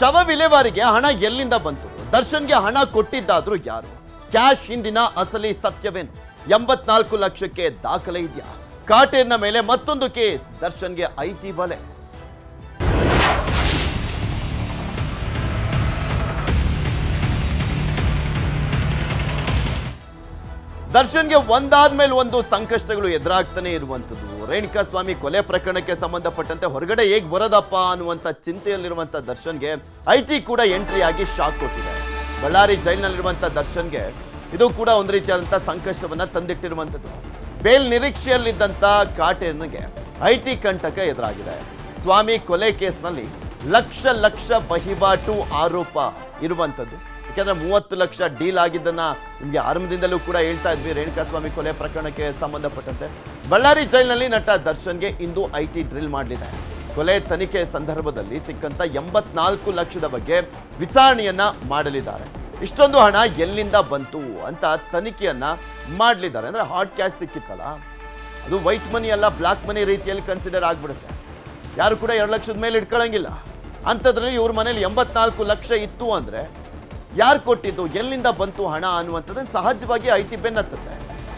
ಶವ ವಿಲೇವಾರಿಗೆ ಹಣ ಎಲ್ಲಿಂದ ಬಂತು? ದರ್ಶನ್ಗೆ ಹಣ ಕೊಟ್ಟಿದ್ದಾದ್ರೂ ಯಾರು? ಕ್ಯಾಶ್ ಹಿಂದಿನ ಅಸಲಿ ಸತ್ಯವೇನು? ಎಂಬತ್ನಾಲ್ಕು ಲಕ್ಷಕ್ಕೆ ದಾಖಲೆ ಇದೆಯಾ? ಕಾಟೇರ್ನ ಮೇಲೆ ಮತ್ತೊಂದು ಕೇಸ್, ದರ್ಶನ್ಗೆ ಐಟಿ ಬಲೆ. ದರ್ಶನ್ಗೆ ಒಂದಾದ್ಮೇಲೆ ಒಂದು ಸಂಕಷ್ಟಗಳು ಎದುರಾಗ್ತಾನೆ ಇರುವಂಥದ್ದು. ರೇಣುಕಾ ಸ್ವಾಮಿ ಕೊಲೆ ಪ್ರಕರಣಕ್ಕೆ ಸಂಬಂಧಪಟ್ಟಂತೆ ಹೊರಗಡೆ ಹೇಗೆ ಬರೋದಪ್ಪ ಅನ್ನುವಂಥ ಚಿಂತೆಯಲ್ಲಿರುವಂಥ ದರ್ಶನ್ಗೆ ಐ ಟಿ ಕೂಡ ಎಂಟ್ರಿ ಆಗಿ ಶಾಕ್ ಕೊಟ್ಟಿದೆ. ಬಳ್ಳಾರಿ ಜೈಲಿನಲ್ಲಿರುವಂಥ ದರ್ಶನ್ಗೆ ಇದು ಕೂಡ ಒಂದು ರೀತಿಯಾದಂಥ ಸಂಕಷ್ಟವನ್ನ ತಂದಿಟ್ಟಿರುವಂಥದ್ದು. ಬೇಲ್ ನಿರೀಕ್ಷೆಯಲ್ಲಿದ್ದಂಥ ಕಾಟೇರ್ನಿಗೆ ಐ ಟಿ ಕಂಟಕ ಎದುರಾಗಿದೆ. ಸ್ವಾಮಿ ಕೊಲೆ ಕೇಸ್ನಲ್ಲಿ ಲಕ್ಷ ಲಕ್ಷ ವಹಿವಾಟು ಆರೋಪ ಇರುವಂಥದ್ದು. ಯಾಕಂದ್ರೆ ಮೂವತ್ತು ಲಕ್ಷ ಡೀಲ್ ಆಗಿದ್ದನ್ನ ನಿಮಗೆ ಆರಂಭದಿಂದಲೂ ಕೂಡ ಹೇಳ್ತಾ ಇದ್ವಿ. ರೇಣುಕಾಸ್ವಾಮಿ ಕೊಲೆ ಪ್ರಕರಣಕ್ಕೆ ಸಂಬಂಧಪಟ್ಟಂತೆ. ಬಳ್ಳಾರಿ ಜೈಲಿನಲ್ಲಿ ನಟ ದರ್ಶನ್ಗೆ ಇಂದು ಐ ಟಿ ಡ್ರಿಲ್ ಮಾಡಲಿದೆ. ಕೊಲೆ ತನಿಖೆ ಸಂದರ್ಭದಲ್ಲಿ ಸಿಕ್ಕಂತ ಎಂಬತ್ನಾಲ್ಕು ಲಕ್ಷದ ಬಗ್ಗೆ ವಿಚಾರಣೆಯನ್ನ ಮಾಡಲಿದ್ದಾರೆ. ಇಷ್ಟೊಂದು ಹಣ ಎಲ್ಲಿಂದ ಬಂತು ಅಂತ ತನಿಖೆಯನ್ನ ಮಾಡಲಿದ್ದಾರೆ. ಅಂದ್ರೆ ಹಾಟ್ ಕ್ಯಾಶ್ ಸಿಕ್ಕಿತ್ತಲ್ಲ. ಅದು ವೈಟ್ ಮನಿ ಅಲ್ಲ ಬ್ಲಾಕ್ ಮನಿ ರೀತಿಯಲ್ಲಿ ಕನ್ಸಿಡರ್ ಆಗ್ಬಿಡುತ್ತೆ. ಯಾರು ಕೂಡ ಎರಡು ಲಕ್ಷದ ಮೇಲೆ ಇಟ್ಕೊಳ್ಳಂಗಿಲ್ಲ ಅಂಥದ್ರಲ್ಲಿ ಇವ್ರ ಮನೇಲಿ ಎಂಬತ್ನಾಲ್ಕು ಲಕ್ಷ ಇತ್ತು ಅಂದ್ರೆ ಯಾರು ಕೊಟ್ಟಿದ್ದು ಎಲ್ಲಿಂದ ಬಂತು ಹಣ ಅನ್ನುವಂಥದ್ದನ್ನು ಸಹಜವಾಗಿ ಐ ಟಿ ಬೆನ್ನತ್ತುತ್ತೆ.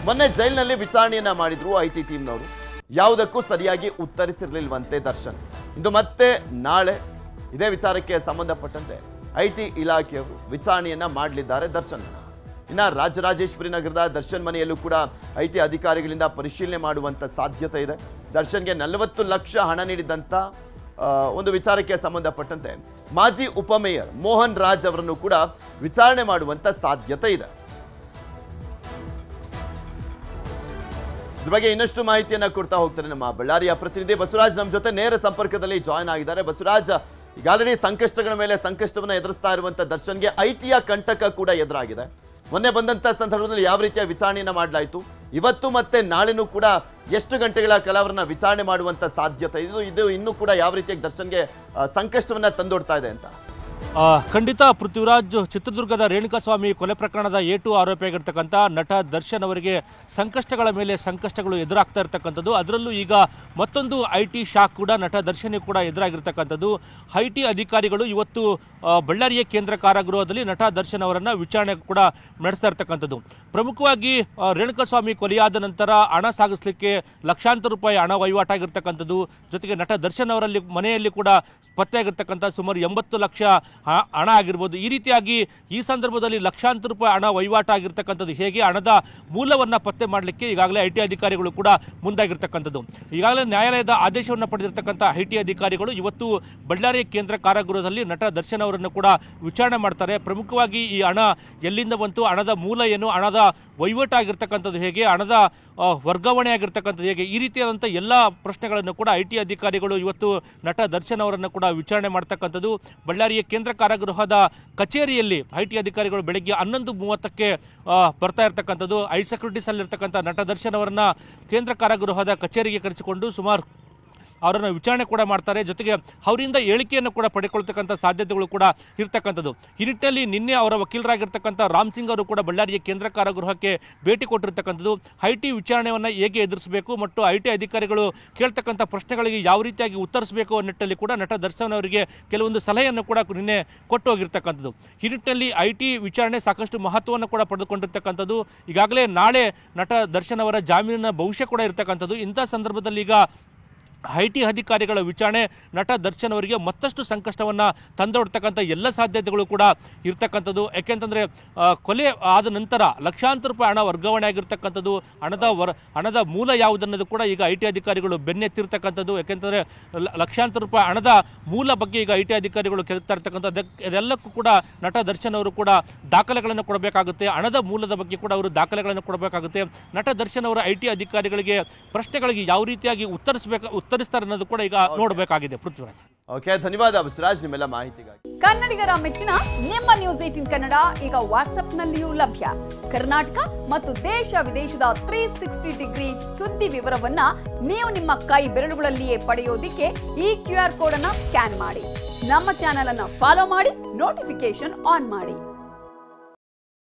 ಮೊನ್ನೆ ಜೈಲಿನಲ್ಲಿ ವಿಚಾರಣೆಯನ್ನ ಮಾಡಿದ್ರು ಐ ಟಿ ಟೀಮ್ನವರು. ಯಾವುದಕ್ಕೂ ಸರಿಯಾಗಿ ಉತ್ತರಿಸಿರ್ಲಿಲ್ವಂತೆ ದರ್ಶನ್. ಇಂದು ಮತ್ತೆ ನಾಳೆ ಇದೇ ವಿಚಾರಕ್ಕೆ ಸಂಬಂಧಪಟ್ಟಂತೆ ಐ ಟಿ ಇಲಾಖೆಯವರು ವಿಚಾರಣೆಯನ್ನ ಮಾಡಲಿದ್ದಾರೆ ದರ್ಶನ್. ಇನ್ನು ರಾಜರಾಜೇಶ್ವರಿ ನಗರದ ದರ್ಶನ್ ಮನೆಯಲ್ಲೂ ಕೂಡ ಐ ಟಿ ಅಧಿಕಾರಿಗಳಿಂದ ಪರಿಶೀಲನೆ ಮಾಡುವಂಥ ಸಾಧ್ಯತೆ ಇದೆ. ದರ್ಶನ್ಗೆ ನಲವತ್ತು ಲಕ್ಷ ಹಣ ನೀಡಿದಂತ ಆ, ಒಂದು ವಿಚಾರಕ್ಕೆ ಸಂಬಂಧಪಟ್ಟಂತೆ ಮಾಜಿ ಉಪಮೇಯರ್ ಮೋಹನ್ ರಾಜ್ ಅವರನ್ನು ಕೂಡ ವಿಚಾರಣೆ ಮಾಡುವಂತ ಸಾಧ್ಯತೆ ಇದೆ. ಇದ್ರ ಬಗ್ಗೆ ಇನ್ನಷ್ಟು ಮಾಹಿತಿಯನ್ನ ಕೊಡ್ತಾ ಹೋಗ್ತಾರೆ ನಮ್ಮ ಬಳ್ಳಾರಿಯ ಪ್ರತಿನಿಧಿ ಬಸವರಾಜ್. ನಮ್ಮ ಜೊತೆ ನೇರ ಸಂಪರ್ಕದಲ್ಲಿ ಜಾಯ್ನ್ ಆಗಿದ್ದಾರೆ. ಬಸವರಾಜ್, ಈಗಾಗಲೇ ಸಂಕಷ್ಟಗಳ ಮೇಲೆ ಸಂಕಷ್ಟವನ್ನು ಎದುರಿಸ್ತಾ ಇರುವಂತ ದರ್ಶನ್ಗೆ ಐಟಿಯ ಕಂಟಕ ಕೂಡ ಎದುರಾಗಿದೆ. ಮೊನ್ನೆ ಬಂದಂತ ಸಂದರ್ಭದಲ್ಲಿ ಯಾವ ರೀತಿಯ ವಿಚಾರಣೆಯನ್ನ ಮಾಡಲಾಯಿತು? ಇವತ್ತು ಮತ್ತೆ ನಾಳೆನೂ ಕೂಡ ಎಷ್ಟು ಗಂಟೆಗಳ ಕಾಲ ಅವರನ್ನ ವಿಚಾರಣೆ ಮಾಡುವಂತ ಸಾಧ್ಯತೆ ಇದು ಇದು ಇನ್ನೂ ಕೂಡ ಯಾವ ರೀತಿಯಾಗಿ ದರ್ಶನ್ಗೆ ಸಂಕಷ್ಟವನ್ನ ತಂದೊಡ್ತಾ ಇದೆ ಅಂತ? ಖಂಡಿತ ಪೃಥ್ವಿರಾಜ್ ಚಿತ್ರದುರ್ಗದ ರೇಣುಕಾಸ್ವಾಮಿ ಕೊಲೆ ಪ್ರಕರಣದ ಎ ಟು ಆರೋಪಿಯಾಗಿರ್ತಕ್ಕಂಥ ನಟ ದರ್ಶನ್ ಅವರಿಗೆ ಸಂಕಷ್ಟಗಳ ಮೇಲೆ ಸಂಕಷ್ಟಗಳು ಎದುರಾಗ್ತಾ ಇರತಕ್ಕಂಥದ್ದು. ಅದರಲ್ಲೂ ಈಗ ಮತ್ತೊಂದು ಐ ಟಿ ಶಾಕ್ ಕೂಡ ನಟ ದರ್ಶನ್ ಕೂಡ ಎದುರಾಗಿರ್ತಕ್ಕಂಥದ್ದು. ಐ ಟಿ ಅಧಿಕಾರಿಗಳು ಇವತ್ತು ಬಳ್ಳಾರಿಯ ಕೇಂದ್ರ ಕಾರಾಗೃಹದಲ್ಲಿ ನಟ ದರ್ಶನ್ ಅವರನ್ನು ವಿಚಾರಣೆ ಕೂಡ ನಡೆಸ್ತಾ ಇರ್ತಕ್ಕಂಥದ್ದು. ಪ್ರಮುಖವಾಗಿ ರೇಣುಕಾಸ್ವಾಮಿ ಕೊಲೆಯಾದ ನಂತರ ಹಣ ಸಾಗಿಸಲಿಕ್ಕೆ ಲಕ್ಷಾಂತರ ರೂಪಾಯಿ ಹಣ ವಹಿವಾಟಾಗಿರ್ತಕ್ಕಂಥದ್ದು ಜೊತೆಗೆ ನಟ ದರ್ಶನ್ ಅವರಲ್ಲಿ ಮನೆಯಲ್ಲಿ ಕೂಡ ಪತ್ತೆಯಾಗಿರ್ತಕ್ಕಂಥ ಸುಮಾರು ಎಂಬತ್ತು ಲಕ್ಷ ಹಣ ಆಗಿರ್ಬೋದು, ಈ ರೀತಿಯಾಗಿ ಈ ಸಂದರ್ಭದಲ್ಲಿ ಲಕ್ಷಾಂತರ ರೂಪಾಯಿ ಹಣ ವಹಿವಾಟು ಆಗಿರ್ತಕ್ಕಂಥದ್ದು ಹೇಗೆ, ಹಣದ ಮೂಲವನ್ನು ಪತ್ತೆ ಮಾಡಲಿಕ್ಕೆ ಈಗಾಗಲೇ ಐ ಟಿ ಅಧಿಕಾರಿಗಳು ಕೂಡ ಮುಂದಾಗಿರ್ತಕ್ಕಂಥದ್ದು. ಈಗಾಗಲೇ ನ್ಯಾಯಾಲಯದ ಆದೇಶವನ್ನು ಪಡೆದಿರ್ತಕ್ಕಂಥ ಐ ಟಿ ಅಧಿಕಾರಿಗಳು ಇವತ್ತು ಬಳ್ಳಾರಿ ಕೇಂದ್ರ ಕಾರಾಗೃಹದಲ್ಲಿ ನಟ ದರ್ಶನ್ ಅವರನ್ನು ಕೂಡ ವಿಚಾರಣೆ ಮಾಡ್ತಾರೆ. ಪ್ರಮುಖವಾಗಿ ಈ ಹಣ ಎಲ್ಲಿಂದ ಬಂತು, ಹಣದ ಮೂಲ ಏನು, ಹಣದ ವಹಿವಾಟು ಆಗಿರ್ತಕ್ಕಂಥದ್ದು ಹೇಗೆ, ಹಣದ ವರ್ಗಾವಣೆ ಆಗಿರ್ತಕ್ಕಂಥದ್ದು ಹೇಗೆ? ಈ ರೀತಿಯಾದಂಥ ಎಲ್ಲ ಪ್ರಶ್ನೆಗಳನ್ನು ಕೂಡ ಐ ಟಿ ಅಧಿಕಾರಿಗಳು ಇವತ್ತು ನಟ ದರ್ಶನ್ ಅವರನ್ನು ಕೂಡ ವಿಚಾರಣೆ ಮಾಡ್ತಕ್ಕಂಥದ್ದು. ಬಳ್ಳಾರಿಯ ಕೇಂದ್ರ ಕಾರಾಗೃಹದ ಕಚೇರಿಯಲ್ಲಿ ಐ ಟಿ ಅಧಿಕಾರಿಗಳು ಬೆಳಗ್ಗೆ ಹನ್ನೊಂದು ಮೂವತ್ತಕ್ಕೆ ಬರ್ತಾ ಇರ್ತಕ್ಕಂಥದ್ದು. ಐ ಸೆಕ್ಯೂರಿಟೀಸಲ್ಲಿರ್ತಕ್ಕಂಥ ನಟ ದರ್ಶನ್ ಅವರನ್ನು ಕೇಂದ್ರ ಕಾರಾಗೃಹದ ಕಚೇರಿಗೆ ಕರೆಸಿಕೊಂಡು ಸುಮಾರು ಅವರನ್ನು ವಿಚಾರಣೆ ಕೂಡ ಮಾಡ್ತಾರೆ. ಜೊತೆಗೆ ಅವರಿಂದ ಹೇಳಿಕೆಯನ್ನು ಕೂಡ ಪಡೆದುಕೊಳ್ತಕ್ಕಂಥ ಸಾಧ್ಯತೆಗಳು ಕೂಡ ಇರ್ತಕ್ಕಂಥದ್ದು. ಈ ನಿಟ್ಟಿನಲ್ಲಿ ನಿನ್ನೆ ಅವರ ವಕೀಲರಾಗಿರ್ತಕ್ಕಂಥ ರಾಮ್ ಸಿಂಗ್ ಅವರು ಕೂಡ ಬಳ್ಳಾರಿಯ ಕೇಂದ್ರ ಕಾರಾಗೃಹಕ್ಕೆ ಭೇಟಿ ಕೊಟ್ಟಿರ್ತಕ್ಕಂಥದ್ದು. ಐ ಟಿ ವಿಚಾರಣೆಯನ್ನು ಹೇಗೆ ಎದುರಿಸಬೇಕು ಮತ್ತು ಐ ಟಿ ಅಧಿಕಾರಿಗಳು ಕೇಳ್ತಕ್ಕಂಥ ಪ್ರಶ್ನೆಗಳಿಗೆ ಯಾವ ರೀತಿಯಾಗಿ ಉತ್ತರಿಸಬೇಕು ಅನ್ನೋ ನಿಟ್ಟಲ್ಲಿ ಕೂಡ ನಟ ದರ್ಶನ್ ಅವರಿಗೆ ಕೆಲವೊಂದು ಸಲಹೆಯನ್ನು ಕೂಡ ನಿನ್ನೆ ಕೊಟ್ಟು ಹೋಗಿರ್ತಕ್ಕಂಥದ್ದು ಈ ನಿಟ್ಟಿನಲ್ಲಿ ಐ ಟಿ ವಿಚಾರಣೆ ಸಾಕಷ್ಟು ಮಹತ್ವವನ್ನು ಕೂಡ ಪಡೆದುಕೊಂಡಿರ್ತಕ್ಕಂಥದ್ದು. ಈಗಾಗಲೇ ನಾಳೆ ನಟ ದರ್ಶನ್ ಅವರ ಜಾಮೀನಿನ ಭವಿಷ್ಯ ಕೂಡ ಇರ್ತಕ್ಕಂಥದ್ದು. ಇಂಥ ಸಂದರ್ಭದಲ್ಲಿ ಈಗ ಐ ಟಿ ಅಧಿಕಾರಿಗಳ ವಿಚಾರಣೆ, ನಟ ದರ್ಶನ್ ಅವರಿಗೆ ಮತ್ತಷ್ಟು ಸಂಕಷ್ಟವನ್ನು ತಂದೊಡ್ತಕ್ಕಂಥ ಎಲ್ಲ ಸಾಧ್ಯತೆಗಳು ಕೂಡ ಇರ್ತಕ್ಕಂಥದ್ದು. ಯಾಕೆಂತಂದರೆ ಕೊಲೆ ಆದ ನಂತರ ಲಕ್ಷಾಂತರ ರೂಪಾಯಿ ಹಣ ವರ್ಗಾವಣೆ ಆಗಿರ್ತಕ್ಕಂಥದ್ದು, ಹಣದ ವರ, ಹಣದ ಮೂಲ ಯಾವುದನ್ನೋದು ಕೂಡ ಈಗ ಐ ಅಧಿಕಾರಿಗಳು ಬೆನ್ನೆತ್ತಿರ್ತಕ್ಕಂಥದ್ದು. ಯಾಕೆಂತಂದರೆ ಲಕ್ಷಾಂತರ ರೂಪಾಯಿ ಹಣದ ಮೂಲ ಬಗ್ಗೆ ಈಗ ಐ ಅಧಿಕಾರಿಗಳು ಕೆದಕ್ತಾ ಇರ್ತಕ್ಕಂಥದ್ದು. ಇದೆಲ್ಲಕ್ಕೂ ಕೂಡ ನಟ ದರ್ಶನ್ ಅವರು ಕೂಡ ದಾಖಲೆಗಳನ್ನು ಕೊಡಬೇಕಾಗುತ್ತೆ. ಹಣದ ಮೂಲದ ಬಗ್ಗೆ ಕೂಡ ಅವರು ದಾಖಲೆಗಳನ್ನು ಕೊಡಬೇಕಾಗುತ್ತೆ. ನಟ ದರ್ಶನ್ ಅವರ ಐ ಅಧಿಕಾರಿಗಳಿಗೆ ಪ್ರಶ್ನೆಗಳಿಗೆ ಯಾವ ರೀತಿಯಾಗಿ ಉತ್ತರಿಸಬೇಕು ಉತ್ತರಿಸ್ತಾರೆ ಅನ್ನೋದು ಕೂಡ ಈಗ ನೋಡಬೇಕಾಗಿದೆ ಪೃಥ್ವಿರಾಜ್. ಓಕೆ ಧನ್ಯವಾದ ಬಸವರಾಜ್ ನಿಮ್ಮೆಲ್ಲ ಮಾಹಿತಿಗಾಗಿ. ಕನ್ನಡಿಗರ ಮೆಚ್ಚಿನ ನಿಮ್ಮ ನ್ಯೂಸ್ ಏಟಿನ್ ಕನ್ನಡ ಈಗ ವಾಟ್ಸ್ಆಪ್ನಲ್ಲಿಯೂ ಲಭ್ಯ. ಕರ್ನಾಟಕ ಮತ್ತು ದೇಶ ವಿದೇಶದ ತ್ರೀ ಸಿಕ್ಸ್ಟಿ ಡಿಗ್ರಿ ಸುದ್ದಿ ವಿವರವನ್ನ ನೀವು ನಿಮ್ಮ ಕೈ ಬೆರಳುಗಳಲ್ಲಿಯೇ ಪಡೆಯೋದಿಕ್ಕೆ ಈ ಕ್ಯೂ ಆರ್ ಕೋಡ್ ಅನ್ನ ಸ್ಕ್ಯಾನ್ ಮಾಡಿ. ನಮ್ಮ ಚಾನೆಲ್ ಅನ್ನ ಫಾಲೋ ಮಾಡಿ ನೋಟಿಫಿಕೇಶನ್ ಆನ್ ಮಾಡಿ.